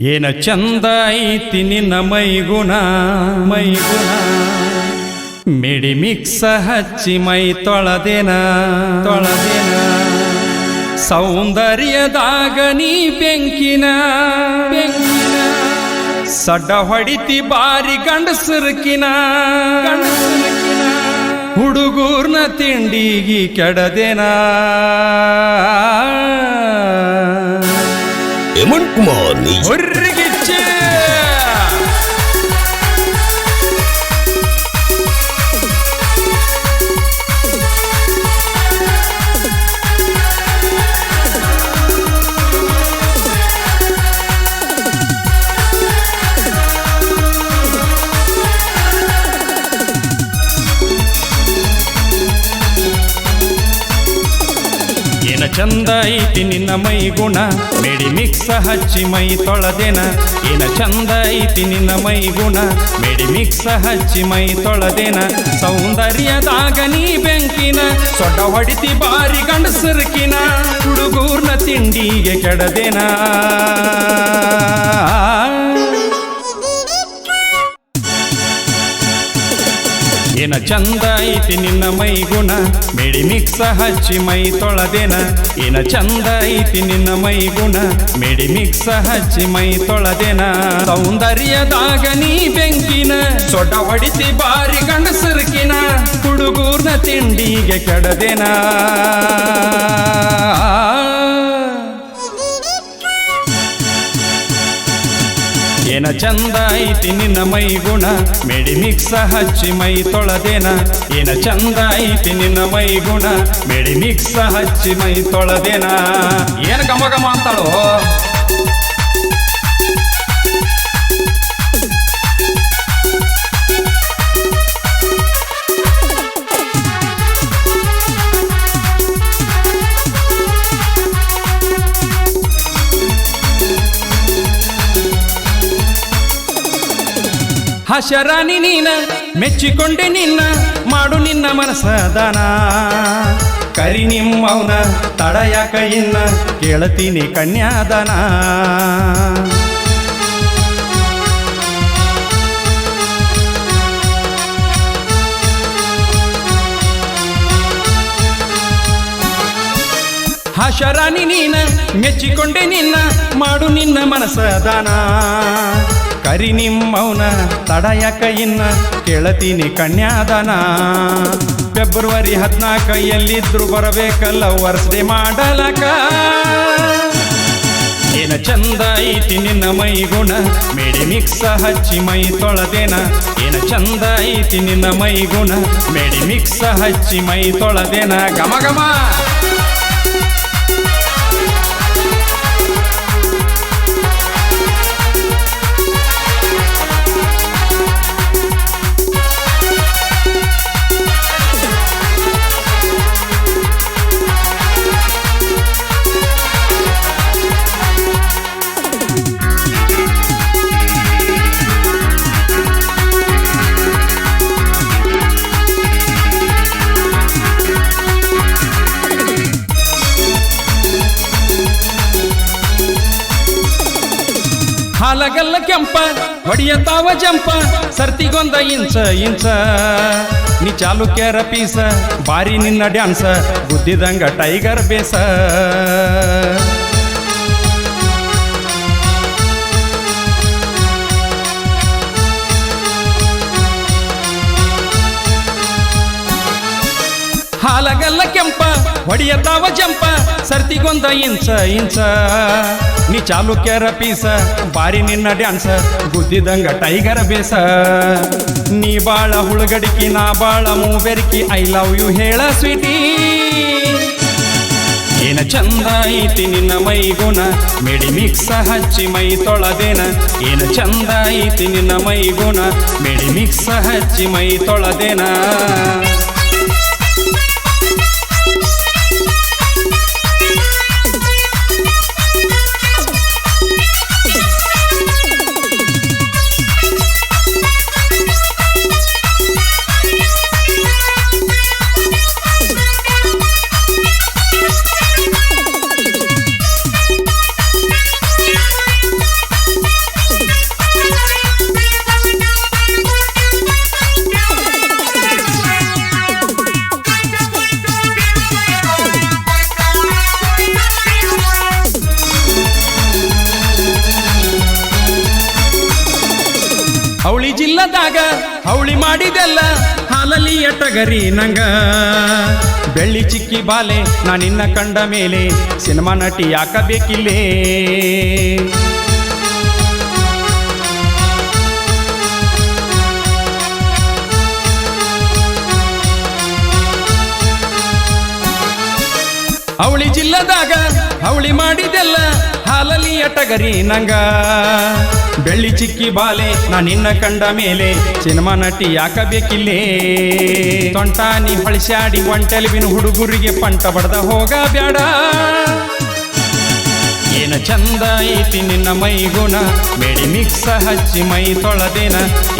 ಏನ ಚಂದ ಐತಿ ನಿನ್ನ ಮೈಗುಣ. ಮೈಗುಣ ಮಿಡಿ ಮಿಕ್ಸ ಹಚ್ಚಿ ಮೈ ತೊಳದೇನ. ತೊಳದೇನ ಸೌಂದರ್ಯದಾಗ ನೀ ಬೆಂಕಿನ. ಬೆಂಕಿನ ಸಡ್ಡ ಹೊಡಿತಿ ಬಾರಿ ಗಂಡಸುರುಕಿನ ಗಂಡಸುರುಕಿನ. ಹುಡುಗೂರ್ನ ತಿಂಡಿಗಿ ಕೆಡದೇನ. Mockmon. ಚಂದ ಐತಿ ನಿನ್ನ ಮೈ ಗುಣ. ಮೇಡಿ ಮಿಕ್ಸ ಹಚ್ಚಿ ಮೈ ತೊಳದೇನ. ಏನ ಚಂದ ಐತಿ ನಿನ್ನ ಮೈ ಗುಣ. ಮೇಡಿ ಮಿಕ್ಸ ಹಚ್ಚಿ ಮೈ ತೊಳದೇನ. ಸೌಂದರ್ಯದಾಗ ನೀ ಬೆಂಕಿನ. ಸೊಡ್ಡ ಹೊಡಿತಿ ಬಾರಿ ಗಂಡಸರ್ಕಿನ. ಹುಡುಗೂರ್ನ ತಿಂಡಿಗೆ ಕೆಡದೇನ. ಏನ ಚಂದ ಐತಿ ನಿನ್ನ ಮೈ ಗುಣ ಮೇಡಿ ಮಿಕ್ಸ ಹಚ್ಚಿ ಮೈ ತೊಳದೇನ. ಏನ ಚಂದ ಐತಿ ನಿನ್ನ ಮೈ ಗುಣ ಮೇಡಿ ಮಿಕ್ಸ ಹಚ್ಚಿ ಮೈ ತೊಳದೇನ. ಸೌಂದರ್ಯದಾಗ ನೀ ಬೆಂಕಿನ. ಸೊಡ ಹೊಡಿತಿ ಬಾರಿ ಗಂಡಸರ್ಕಿನ. ಹುಡುಗೂರ್ನ ತಿಂಡಿಗೆ ಕೆಡದೇನ. ಏನ ಚಂದ ಐತಿ ನಿನ್ನ ಮೈ ಗುಣ ಮೇಡಿ ಮಿಕ್ಸ ಹಚ್ಚಿ ಮೈ ತೊಳದೇನ? ಏನ ಚಂದ ಐತಿ ನಿನ್ನ ಮೈ ಗುಣ ಮೇಡಿ ಮಿಕ್ಸ ಹಚ್ಚಿ ಮೈ ತೊಳದೇನ? ಏನ ಗಮ ಗಮ ಅಂತಾಳು? ಹಶರಾಣಿ ನೀನ, ಮೆಚ್ಚಿಕೊಂಡೆ ನಿನ್ನ, ಮಾಡು ನಿನ್ನ ಮನಸದನ ಕರಿ ನಿಮ್ಮವನ ತಡೆಯ ಇನ್ನ ಕೇಳತೀನಿ ಕನ್ಯಾದನ. ಆಶರಾಣಿ ನೀನ, ಮೆಚ್ಚಿಕೊಂಡೆ ನಿನ್ನ, ಮಾಡು ನಿನ್ನ ಮನಸದಾನ ಕರಿ ನಿಮ್ಮವನ ತಡಯಕ ಇನ್ನ ಕೇಳತೀನಿ ಕನ್ಯಾದಾನ. ಫೆಬ್ರವರಿ ಹದಿನಾಲ್ಕ ಎಲ್ಲಿದ್ರು ಬರಬೇಕಲ್ಲ ವರ್ಷಡೆ ಮಾಡಲಕ. ಏನ ಚಂದ ಐತಿ ನಿನ್ನ ಮೈ ಗುಣ ಮೇಡಿ ಮಿಕ್ಸ ಹಚ್ಚಿ ಮೈ ತೊಳದೇನ. ಏನ ಚಂದ ಐತಿ ನಿನ್ನ ಮೈ ಗುಣ ಮೇಡಿ ಮಿಕ್ಸ ಹಚ್ಚಿ ಮೈ ತೊಳದೇನ. ಗಮ ಗಮ ಹಾಲಗಲ್ಲ ಕೆಂಪ, ಹೊಡಿಯತಾವ ಜಂಪ, ಸರ್ತಿಗೊಂದ ಇಂಚ ಇಂಚ. ನೀ ಚಾಲುಕ್ಯರ ಪೀಸ, ಬಾರಿ ನಿನ್ನ ಡ್ಯಾನ್ಸ, ಬುದ್ಧಿದಂಗ ಟೈಗರ್ ಬೇಸ. ಹಾಲಗಲ್ಲ ಕೆಂಪ ಹೊಡಿಯತಾವ ಜಂಪ, ಸರ್ತಿಗೊಂದ ಇಂಚ ಇಂಚ. ನೀ ಚಾಲುಕ್ಯರ ಪೀಸ, ಬಾರಿ ನಿನ್ನ ಡ್ಯಾನ್ಸ, ಗುದ್ದಿದಂಗ ಟೈಗರ್ ಬೇಸ. ನೀ ಬಾಳ ಹುಳುಗಡಿಕಿ, ನಾ ಬಾಳ ಮೂಬೆರಿಕಿ ಐ ಲವ್ ಯು ಹೇಳ ಸ್ವೀಟಿ. ಏನ ಚಂದ ಐತಿ ನಿನ್ನ ಮೈ ಗುಣ ಮೇಡಿ ಮಿಕ್ಸ ಹಚ್ಚಿ ಮೈ ತೊಳದೇನ. ಏನ ಚಂದ ಐತಿ ನಿನ್ನ ಮೈ ಗುಣ ಮೇಡಿ ಮಿಕ್ಸ ಹಚ್ಚಿ ಮೈ ತೊಳದೇನ. ಜಿಲ್ಲದಾಗ ಅವಳಿ ಮಾಡಿದೆಲ್ಲ ಹಾಲಲ್ಲಿ ಎಟಗರಿ ನಂಗ. ಬೆಳ್ಳಿ ಚಿಕ್ಕಿ ಬಾಲೆ ನಾನಿನ್ನ ಕಂಡ ಮೇಲೆ ಸಿನಿಮಾ ನಟಿ ಯಾಕಬೇಕಿಲ್ಲೇ? ಅವಳಿ ಜಿಲ್ಲದಾಗ ಅವಳಿ ಮಾಡಿದೆಲ್ಲ ಹಾಲಲ್ಲಿ ಅಟಗರಿ ನಂಗ. ಬೆಳ್ಳಿ ಚಿಕ್ಕಿ ಬಾಲೆ, ನಾ ನಿನ್ನ ಕಂಡ ಮೇಲೆ ಸಿನಿಮಾ ನಟಿ ಯಾಕಬೇಕಿಲ್ಲೇ? ತೊಂಟಾನಿ ಹೊಳಿಸ್ಯಾಡಿ ಒಂಟೆಲ್ವಿನ ಹುಡುಗುರಿಗೆ ಪಂಟ ಬಡ್ದ ಹೋಗ ಬ್ಯಾಡ ಚಂದ ಐತಿ ನಿನ್ನ ಮೈ ಗುಣ ಬೇಡಿ ಮಿಕ್ಸ ಹಚ್ಚಿ ಮೈ ತೊಳೆದಿನ.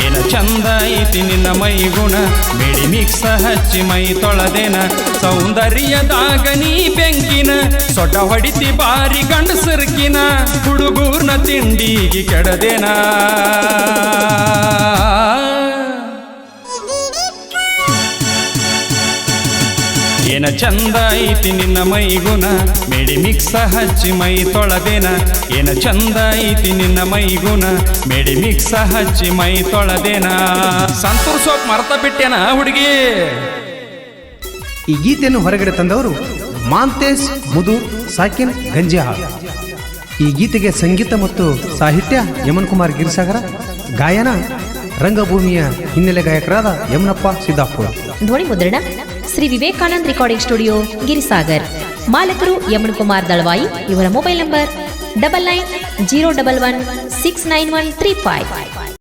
ಏನ ಚಂದ ಐತಿ ನಿನ್ನ ಮೈ ಗುಣ ಬೇಡಿ ಮಿಕ್ಸ ಹಚ್ಚಿ ಮೈ ತೊಳೆದಿನ. ಸೌಂದರ್ಯದಾಗ ನೀ ಬೆಂಕಿನ. ಸೊಟ ಹೊಡಿತಿ ಬಾರಿ ಗಂಡಸರ್ಕಿನ. ಹುಡುಗೂರ್ನ ತಿಂಡಿಗೆ ಕೆಡದೇನ. ಏನ ಚಂದ ಐತಿ ನಿನ್ನ ಮೈಗುಣ? ಮೇಡಿ ಮಿಕ್ಸ ಹಚ್ಚಿ ಮೈ ತೊಳೆದೇನ? ಏನ ಚಂದ ಐತಿ ನಿನ್ನ ಮೈಗುಣ? ಮೇಡಿ ಮಿಕ್ಸ ಹಚ್ಚಿ ಮೈ ತೊಳೆದೇನ? ಸಂತೂರ್ ಸೋಪ್ ಮರ್ತ ಬಿಟ್ಟೇನ ಹುಡುಗಿ? ಈ ಗೀತೆಯನ್ನು ಹೊರಗಡೆ ತಂದವರು ಮಾಂತೇಶ್ ಮುದು ಸಾಕಿನ್ ಗಂಜಿಹಾ ಈ ಗೀತೆಗೆ ಸಂಗೀತ ಮತ್ತು ಸಾಹಿತ್ಯ ಯಮನ್ ಕುಮಾರ್ ಗಿರಿಸಾಗರ ಗಾಯನ ರಂಗಭೂಮಿಯ ಹಿನ್ನೆಲೆ ಗಾಯಕರಾದ ಯಮನಪ್ಪ ಸಿದ್ದಾಪುರ. ಧ್ವನಿ ಮುದ್ರಣ. ಶ್ರೀ ವಿವೇಕಾನಂದ್ ರೆಕಾರ್ಡಿಂಗ್ ಸ್ಟುಡಿಯೋ ಗಿರಿಸಾಗರ್ ಮಾಲಕರು ಯಮನ್ ಕುಮಾರ್ ದಳವಾಯಿ ಇವರ mobile number double nine zero double one six nine one three five